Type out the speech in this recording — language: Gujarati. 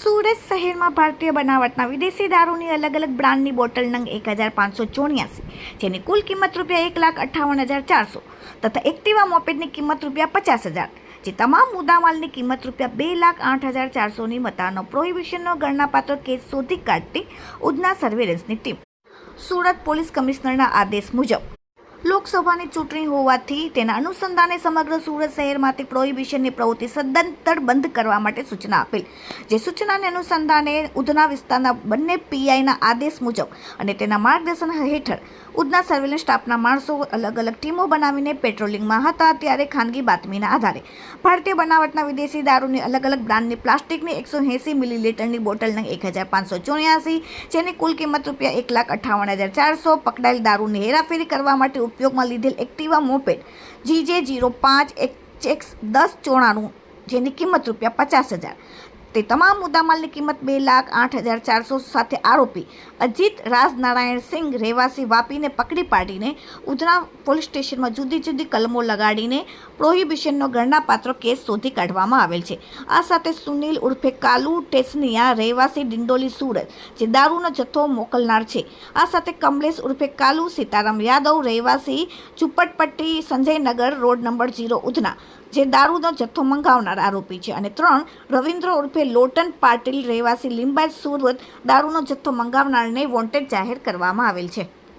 સુરત શહેરમાં ભારતીય બનાવટના વિદેશી દારૂની અલગ અલગ બ્રાન્ડની બોટલ નંગ એક હજાર પાંચસો ચોર્યાસી, જેની કુલ કિંમત રૂપિયા એક લાખ અઠ્ઠાવન હજાર ચારસો તથા એક્ટિવા મોપેડની કિંમત રૂપિયા પચાસ હજાર, જે તમામ મુદ્દામાલની કિંમત રૂપિયા બે લાખ આઠ હજાર ચારસોની મતાનો પ્રોહિબિશનનો ગણનાપાત્ર કેસ શોધી કાઢતી ઉધના સર્વેલન્સની ટીમ. સુરત પોલીસ કમિશનરના આદેશ મુજબ લોકસભાની ચૂંટણી હોવાથી તેના અનુસંધાને સમગ્ર સુરત શહેરમાંથી પ્રોહિબિશનની પ્રવૃત્તિ સદંતર બંધ કરવા માટે સૂચના આપેલ. જે સૂચનાને અનુસંધાને ઉધના વિસ્તારના બંને પીઆઈના આદેશ મુજબ અને તેના માર્ગદર્શન હેઠળ ઉધના સર્વેલન્સ સ્ટાફના માણસો અલગ અલગ ટીમો બનાવીને પેટ્રોલિંગમાં હતા ત્યારે ખાનગી બાતમીના આધારે. ભારતીય બનાવટના વિદેશી દારૂની અલગ અલગ બ્રાન્ડની પ્લાસ્ટિકની એકસો એંસી મિલીલીટરની બોટલના એક હજાર પાંચસો ચોર્યાસી, જેની કુલ કિંમત રૂપિયા એક લાખ અઠ્ઠાવન હજાર ચારસો પકડાયેલ દારૂની હેરાફેરી કરવા માટે ઉપયોગમાં લીધેલ એક્ટિવા મોપેડ જીજે જીરો પાંચ એક એક્સ દસ ચોણાનું, જેની કિંમત રૂપિયા પચાસ હજાર. તે તમામ મુદ્દામાલની કિંમત બે લાખ આઠ હજાર ચારસો સાથે આરોપી અજીત રાજનારાયણ સિંઘ રહેવાસી વાપીને પકડી પાડીને ઉધના પોલીસ સ્ટેશનમાં જુદી જુદી કલમો લગાડીને પ્રોહિબિશનનો ગણનાપાત્ર કેસ શોધી કાઢવામાં આવેલ છે. આ સાથે સુનિલ ઉર્ફે કાલુ ટેસનિયા રહેવાસી ડિંડોલી સુરત, જે દારૂનો જથ્થો મોકલનાર છે. આ સાથે કમલેશ ઉર્ફે કાલુ સીતારામ યાદવ રહેવાસી Chupatpatti Sanjaynagar road number zero Udhna, જે દારૂનો જથ્થો મંગાવનાર આરોપી છે. અને ત્રણ રવિન્દ્ર ઉર્ફે લોટન પાટીલ રહેવાસી લીંબાજ સુરત દારૂનો જથ્થો મંગાવનારને વોન્ટેડ જાહેર કરવામાં આવેલ છે.